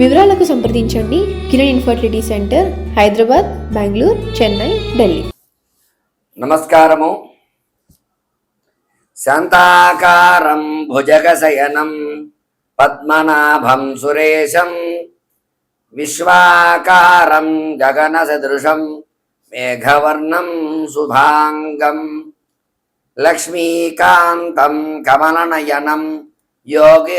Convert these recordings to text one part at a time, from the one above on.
వివరాలకు సంప్రదించండి. Kiran infertility centre Hyderabad Bengaluru Chennai Delhi. నమస్కారము. శాంతాకారం భుజగశయనం పద్మనాభం సురేశం విశ్వాకారం గగన సదృశం మేఘవర్ణం శుభాంగం లక్ష్మీకాంతం కమలనయనం యోగి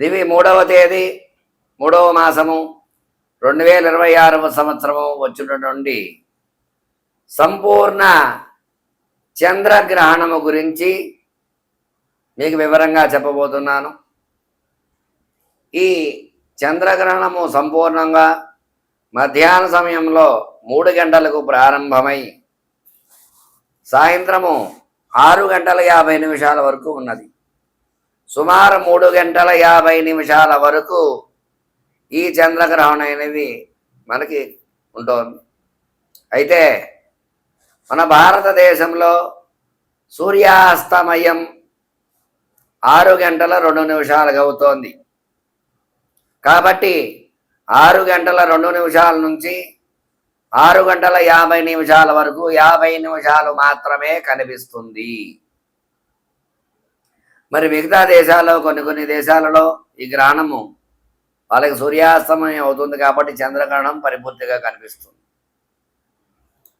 దివి మూడవ తేదీ మూడవ మాసము రెండు వేల ఇరవై ఆరవ సంవత్సరము వచ్చినటువంటి సంపూర్ణ చంద్రగ్రహణము గురించి మీకు వివరంగా చెప్పబోతున్నాను. ఈ చంద్రగ్రహణము సంపూర్ణంగా మధ్యాహ్న సమయంలో మూడు గంటలకు ప్రారంభమై సాయంత్రము ఆరు గంటల యాభై నిమిషాల వరకు ఉన్నది. సుమారు మూడు గంటల యాభై నిమిషాల వరకు ఈ చంద్రగ్రహణం అనేది మనకి ఉంటుంది. అయితే మన భారతదేశంలో సూర్యాస్తమయం ఆరు గంటల రెండు నిమిషాలకు అవుతోంది. కాబట్టి ఆరు గంటల రెండు నిమిషాల నుంచి ఆరు గంటల యాభై నిమిషాల వరకు యాభై నిమిషాలు మాత్రమే కనిపిస్తుంది. మరి మిగతా దేశాల్లో కొన్ని కొన్ని దేశాలలో ఈ గ్రహణము వాళ్ళకి సూర్యాస్తమయం అవుతుంది కాబట్టి చంద్రగ్రహణం పరిపూర్తిగా కనిపిస్తుంది.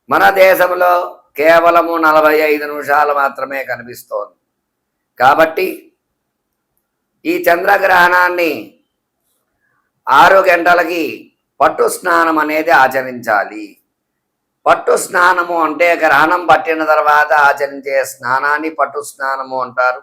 మన దేశంలో కేవలము నలభై ఐదు నిమిషాలు మాత్రమే కనిపిస్తోంది. కాబట్టి ఈ చంద్రగ్రహణాన్ని ఆరు గంటలకి పట్టు స్నానం అనేది ఆచరించాలి. పట్టు స్నానము అంటే గ్రహణం పట్టిన తర్వాత ఆచరించే స్నానాన్ని పట్టు స్నానము అంటారు.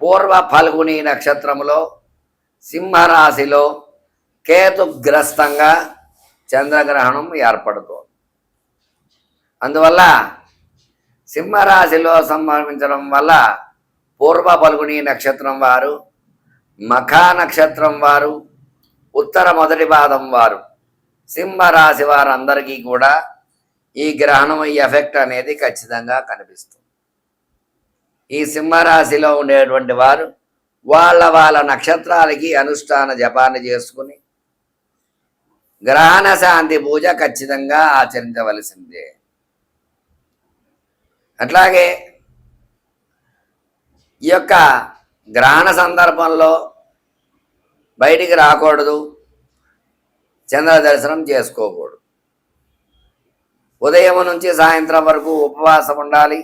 పూర్వ ఫల్గుని నక్షత్రములో సింహరాశిలో కేతుగ్రస్తంగా చంద్రగ్రహణం ఏర్పడుతోంది. అందువల్ల సింహరాశిలో సంభవించడం వల్ల పూర్వ పల్గుని నక్షత్రం వారు మఖా నక్షత్రం వారు ఉత్తర మొదటి పాదం వారు సింహరాశి వారందరికీ కూడా ఈ గ్రహణం ఈ ఎఫెక్ట్ అనేది ఖచ్చితంగా కనిపిస్తుంది. ఈ సింహరాశిలో ఉండేటువంటి వారు వాళ్ళ వాళ్ళ నక్షత్రాలకి అనుష్ఠాన జపాన్ని చేసుకుని గ్రహణ శాంతి పూజ ఖచ్చితంగా ఆచరించవలసిందే. అట్లాగే ఈ యొక్క గ్రహణ సందర్భంలో బయటికి రాకూడదు చంద్ర దర్శనం చేసుకోకూడదు. ఉదయం నుంచి సాయంత్రం వరకు ఉపవాసం ఉండాలి.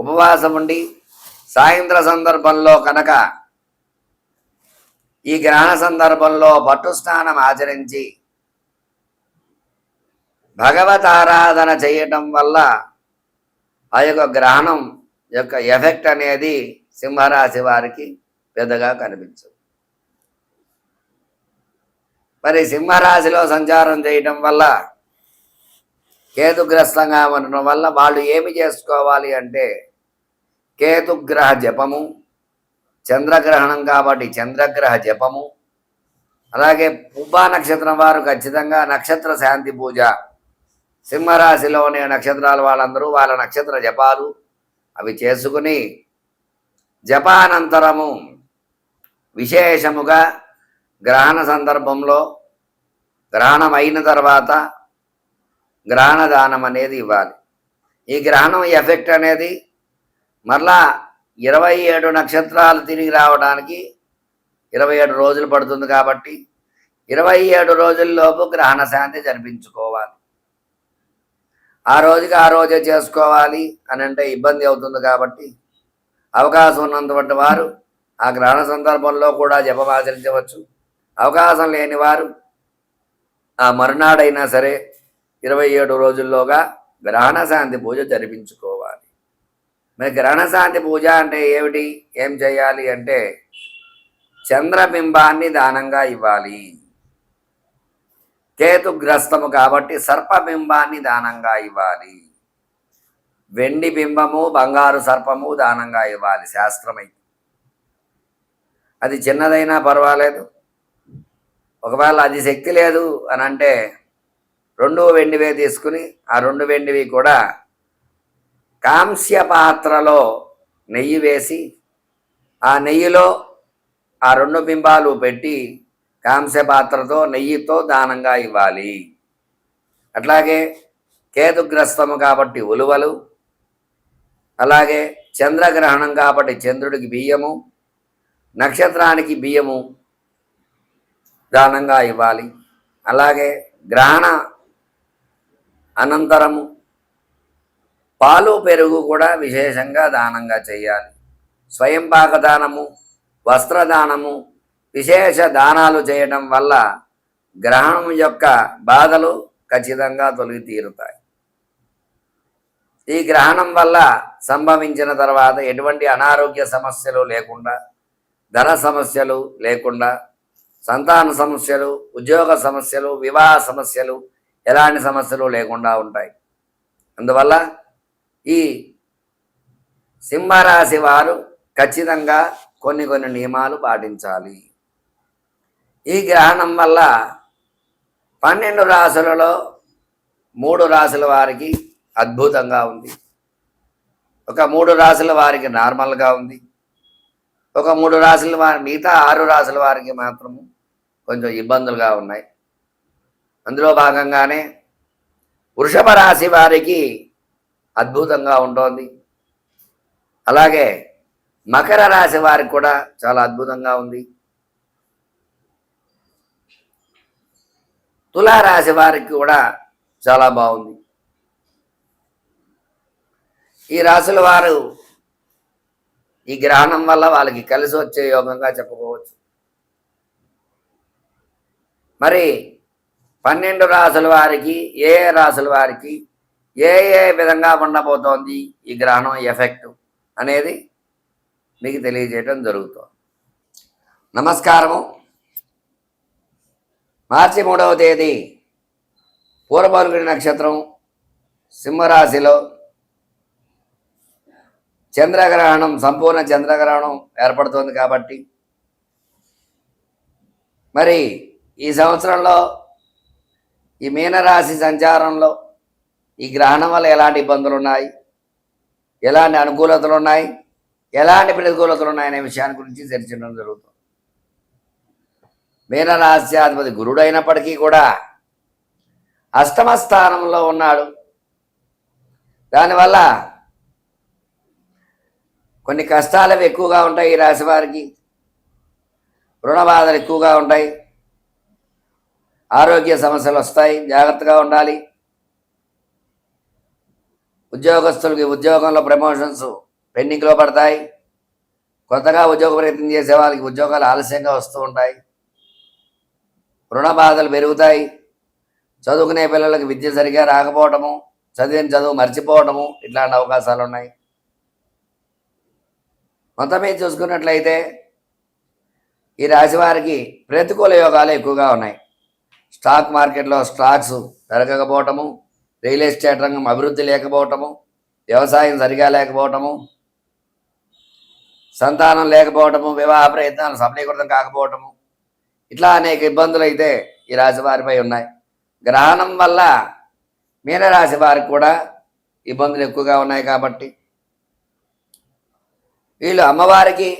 ఉపవాసం ఉండి సాయంత్ర సందర్భంలో కనుక ఈ గ్రహణ సందర్భంలో పట్టు స్నానం ఆచరించి భగవత్ ఆరాధన చేయటం వల్ల ఆ యొక్క గ్రహణం యొక్క ఎఫెక్ట్ అనేది సింహరాశి వారికి పెద్దగా కనిపించదు. మరి సింహరాశిలో సంచారం చేయటం వల్ల కేతుగ్రస్తంగా ఉండటం వల్ల వాళ్ళు ఏమి చేసుకోవాలి అంటే కేతుగ్రహ జపము చంద్రగ్రహణం కాబట్టి చంద్రగ్రహ జపము. అలాగే పుబ్బా నక్షత్రం వారు ఖచ్చితంగా నక్షత్ర శాంతి పూజ. సింహరాశిలోని నక్షత్రాల వాళ్ళందరూ వాళ్ళ నక్షత్ర జపాలు. అవి చేసుకుని జపానంతరము విశేషముగా గ్రహణ సందర్భంలో గ్రహణం అయిన తర్వాత గ్రహణ దానం అనేది ఇవ్వాలి. ఈ గ్రహణం ఎఫెక్ట్ అనేది మరలా ఇరవై ఏడు నక్షత్రాలు తిరిగి రావడానికి ఇరవై ఏడు రోజులు పడుతుంది కాబట్టి ఇరవై ఏడు రోజుల్లోపు గ్రహణ శాంతి జరిపించుకోవాలి. ఆ రోజుకి ఆ రోజే చేసుకోవాలి అని అంటే ఇబ్బంది అవుతుంది కాబట్టి అవకాశం ఉన్నటువంటి వారు ఆ గ్రహణ సందర్భంలో కూడా జపం ఆచరించవచ్చు అవకాశం లేని వారు ఆ మరునాడైనా సరే ఇరవై ఏడు రోజుల్లోగా గ్రహణ శాంతి పూజ జరిపించుకోవాలి మరి గ్రహణ శాంతి పూజ అంటే ఏమిటి? ఏం చేయాలి అంటే చంద్రబింబాన్ని దానంగా ఇవ్వాలి. కేతుగ్రస్తము కాబట్టి సర్పబింబాన్ని దానంగా ఇవ్వాలి. వెండి బింబము బంగారు సర్పము దానంగా ఇవ్వాలి శాస్త్రమై. అది చిన్నదైనా పర్వాలేదు. ఒకవేళ అది శక్తి లేదు అని అంటే రెండు వెండివే తీసుకుని ఆ రెండు వెండివి కూడా కాంస్య పాత్రలో నెయ్యి వేసి ఆ నెయ్యిలో ఆ రెండు బింబాలు పెట్టి కాంస్య పాత్రతో నెయ్యితో దానంగా ఇవ్వాలి. అట్లాగే కేతుగ్రస్తము కాబట్టి ఉలువలు అలాగే చంద్రగ్రహణం కాబట్టి చంద్రుడికి బియ్యము నక్షత్రానికి బియ్యము దానంగా ఇవ్వాలి. అలాగే గ్రహణ అనంతరము పాలు పెరుగు కూడా విశేషంగా దానంగా చేయాలి. స్వయంపాక దానము వస్త్రదానము విశేష దానాలు చేయడం వల్ల గ్రహణం యొక్క బాధలు ఖచ్చితంగా తొలగి తీరుతాయి. ఈ గ్రహణం వల్ల సంభవించిన తర్వాత ఎటువంటి అనారోగ్య సమస్యలు లేకుండా ధన సమస్యలు లేకుండా సంతాన సమస్యలు ఉద్యోగ సమస్యలు వివాహ సమస్యలు ఎలాంటి సమస్యలు లేకుండా ఉంటాయి. అందువల్ల ఈ సింహరాశి వారు ఖచ్చితంగా కొన్ని కొన్ని నియమాలు పాటించాలి. ఈ గ్రహణం వల్ల పన్నెండు రాసులలో మూడు రాసుల వారికి అద్భుతంగా ఉంది. ఒక మూడు రాసుల వారికి నార్మల్గా ఉంది. ఒక మూడు రాసుల వారి మిగతా ఆరు రాసుల వారికి మాత్రము కొంచెం ఇబ్బందులుగా ఉన్నాయి. అందులో భాగంగానే వృషభ రాశి వారికి అద్భుతంగా ఉంటుంది. అలాగే మకర రాశి వారికి కూడా చాలా అద్భుతంగా ఉంది. తులారాశి వారికి కూడా చాలా బాగుంది. ఈ రాశుల వారు ఈ గ్రహణం వల్ల వాళ్ళకి కలిసి వచ్చే యోగంగా చెప్పుకోవచ్చు. మరి పన్నెండు రాసుల వారికి ఏ ఏ రాసుల వారికి ఏ ఏ విధంగా ఉండబోతోంది ఈ గ్రహణం ఎఫెక్ట్ అనేది మీకు తెలియజేయడం జరుగుతుంది. నమస్కారము. మార్చి మూడవ తేదీ పూర్వపల్గుడి నక్షత్రం సింహరాశిలో చంద్రగ్రహణం సంపూర్ణ చంద్రగ్రహణం ఏర్పడుతోంది కాబట్టి. మరి ఈ సంవత్సరంలో ఈ మీనరాశి సంచారంలో ఈ గ్రహణం వల్ల ఎలాంటి ఇబ్బందులు ఉన్నాయి? ఎలాంటి అనుకూలతలు ఉన్నాయి? ఎలాంటి ప్రతికూలతలు ఉన్నాయనే విషయాన్ని గురించి చర్చించడం జరుగుతుంది. మీనరాశ్యాధిపతి గురుడు అయినప్పటికీ కూడా అష్టమ స్థానంలో ఉన్నాడు. దానివల్ల కొన్ని కష్టాలు ఎక్కువగా ఉంటాయి ఈ రాశి వారికి. రుణ బాధలు ఎక్కువగా ఉంటాయి. ఆరోగ్య సమస్యలు వస్తాయి. జాగ్రత్తగా ఉండాలి. ఉద్యోగస్తులకి ఉద్యోగంలో ప్రమోషన్స్ పెండింగ్లో పడతాయి. కొత్తగా ఉద్యోగ ప్రయత్నం చేసే వాళ్ళకి ఉద్యోగాలు ఆలస్యంగా వస్తూ ఉంటాయి. రుణ బాధలు పెరుగుతాయి. చదువుకునే పిల్లలకి విద్య సరిగా రాకపోవటము చదివిన చదువు మర్చిపోవటము ఇట్లాంటి అవకాశాలు ఉన్నాయి. మొత్తమే చూసుకున్నట్లయితే ఈ రాశి వారికి ప్రతికూల యోగాలు ఎక్కువగా ఉన్నాయి. స్టాక్ మార్కెట్లో స్టాక్స్ పెరగకపోవటము రియల్ ఎస్టేట్ రంగం అభివృద్ధి లేకపోవటము వ్యవసాయం సరిగా లేకపోవటము సంతానం లేకపోవటము వివాహ ప్రయత్నాలు సఫలీకృతం కాకపోవటము ఇట్లా అనేక ఇబ్బందులు అయితే ఈ రాశి వారిపై ఉన్నాయి. గ్రహణం వల్ల మీనరాశి వారికి కూడా ఇబ్బందులు ఎక్కువగా ఉన్నాయి కాబట్టి వీళ్ళు అమ్మవారికి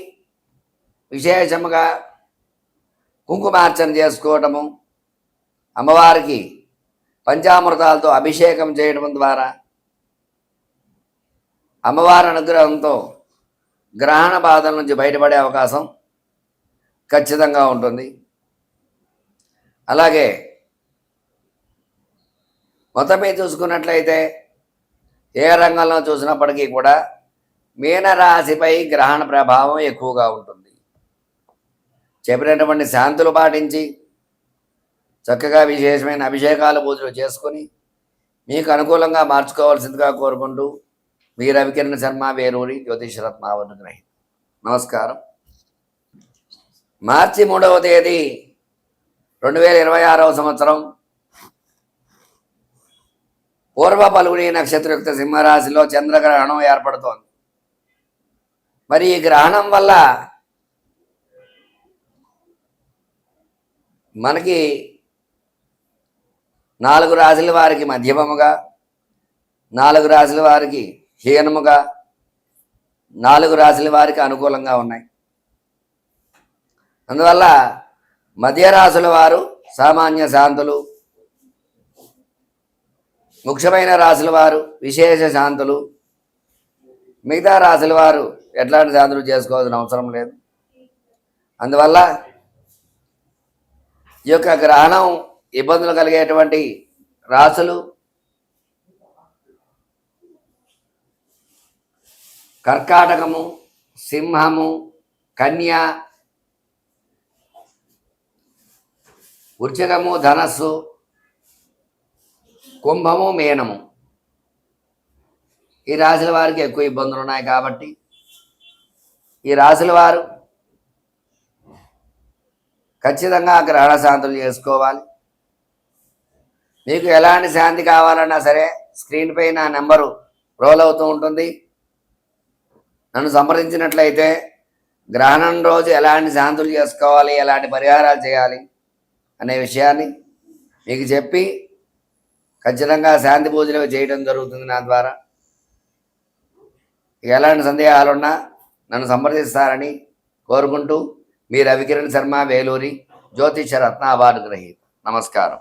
విశేషముగా కుంకుమార్చన చేసుకోవటము అమ్మవారికి పంచామృతాలతో అభిషేకం చేయడం ద్వారా అమ్మవారి అనుగ్రహంతో గ్రహణ బాధల నుంచి బయటపడే అవకాశం ఖచ్చితంగా ఉంటుంది. అలాగే మొత్తమే చూసుకున్నట్లయితే ఏ రంగంలో చూసినప్పటికీ కూడా మీనరాశిపై గ్రహణ ప్రభావం ఎక్కువగా ఉంటుంది. చెప్పినటువంటి శాంతులు పాటించి చక్కగా విశేషమైన అభిషేకాలు పూజలు చేసుకొని మీకు అనుకూలంగా మార్చుకోవాల్సిందిగా కోరుకుంటూ మీ రవికిరణ్ శర్మ వేరూరి జ్యోతిషరత్నావను గ్రహి నమస్కారం. మార్చి మూడవ తేదీ రెండు వేల ఇరవై ఆరవ సంవత్సరం. పూర్వ పలుగుని నక్షత్రయుక్త సింహరాశిలో చంద్రగ్రహణం ఏర్పడుతోంది. మరి ఈ గ్రహణం వల్ల మనకి నాలుగు రాజుల వారికి మధ్యమముగా నాలుగు రాజుల వారికి హీనముగా నాలుగు రాజుల వారికి అనుకూలంగా ఉన్నాయి. అందువల్ల మధ్య రాశుల వారు సామాన్య శాంతులు ముఖ్యమైన రాశుల వారు విశేష శాంతులు మిగతా రాశుల వారు ఎట్లాంటి శాంతులు చేసుకోవాల్సిన అవసరం లేదు. అందువల్ల ఈ యొక్క గ్రహణం ఇబ్బందులు కలిగేటువంటి రాశులు. కర్కాటకము సింహము కన్య వృచకము ధనస్సు కుంభము మేనము. ఈ రాశుల వారికి ఎక్కువ ఇబ్బందులు ఉన్నాయి కాబట్టి ఈ రాశుల వారు ఖచ్చితంగా గ్రహణ శాంతులు చేసుకోవాలి. మీకు ఎలాంటి శాంతి కావాలన్నా సరే స్క్రీన్ పై నా నెంబరు రోల్ అవుతూ ఉంటుంది. నన్ను సంప్రదించినట్లయితే గ్రహణం రోజు ఎలాంటి శాంతులు చేసుకోవాలి ఎలాంటి పరిహారాలు చేయాలి అనే విషయాన్ని మీకు చెప్పి ఖచ్చితంగా శాంతి పూజలు చేయడం జరుగుతుంది నా ద్వారా. ఎలాంటి సందేహాలున్నా నన్ను సంప్రదిస్తారని కోరుకుంటూ మీ రవికిరణ్ శర్మ వేలూరి జ్యోతిష రత్న అవార్డు గ్రహీత. నమస్కారం.